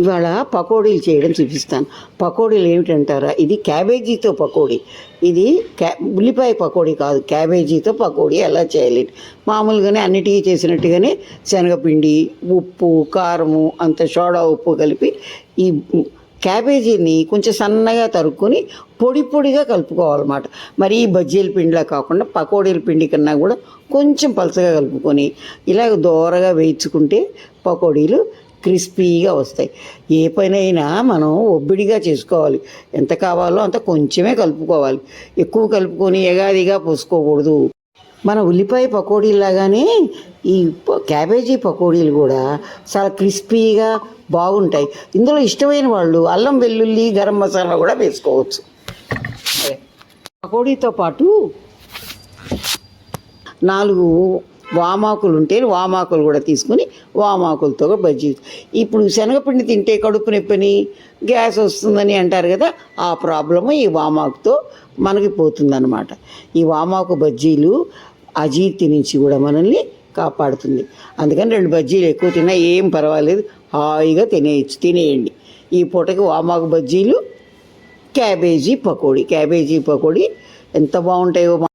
ఇవాళ పకోడీలు చేయడం చూపిస్తాను. పకోడీలు ఏమిటంటారా? ఇది క్యాబేజీతో పకోడీ. ఇది క్యా ఉల్లిపాయ పకోడీ కాదు. క్యాబేజీతో పకోడీ ఎలా చేయాలి? మామూలుగానే అన్నిటికీ చేసినట్టుగానే శనగపిండి ఉప్పు కారము అంత సోడా ఉప్పు కలిపి ఈ క్యాబేజీని కొంచెం సన్నగా తరుక్కొని పొడి పొడిగా కలుపుకోవాలన్నమాట. మరి ఈ బజ్జీల పిండిలా కాకుండా పకోడీల పిండి కన్నా కూడా కొంచెం పలసగా కలుపుకొని ఇలాగ దోరగా వేయించుకుంటే పకోడీలు క్రిస్పీగా వస్తాయి. ఏ పనైనా మనం ఒబ్బిడిగా చేసుకోవాలి. ఎంత కావాలో అంత కొంచెమే కలుపుకోవాలి. ఎక్కువ కలుపుకొని ఎగాదిగా పోసుకోకూడదు. మన ఉల్లిపాయ పకోడీలాగానే ఈ క్యాబేజీ పకోడీలు కూడా చాలా క్రిస్పీగా బాగుంటాయి. ఇందులో ఇష్టమైన వాళ్ళు అల్లం వెల్లుల్లి గరం మసాలా కూడా వేసుకోవచ్చు. అదే. పకోడీతో పాటు నాలుగు వామాకులు ఉంటే వామాకులు కూడా తీసుకుని వామాకులతో బజ్జీ. ఇప్పుడు శనగపిండి తింటే కడుపు నొప్పిని గ్యాస్ వస్తుందని అంటారు కదా ఆ ప్రాబ్లము ఈ వామాకుతో మనకి పోతుందన్నమాట. ఈ వామాకు బజ్జీలు అజీర్తి నుంచి కూడా మనల్ని కాపాడుతుంది. అందుకని రెండు బజ్జీలు ఎక్కువ తిన్నా ఏం పర్వాలేదు. హాయిగా తినేయచ్చు తినేయండి. ఈ పూటకి వామాకు బజ్జీలు క్యాబేజీ పకోడీ. క్యాబేజీ పకోడీ ఎంత బాగుంటాయో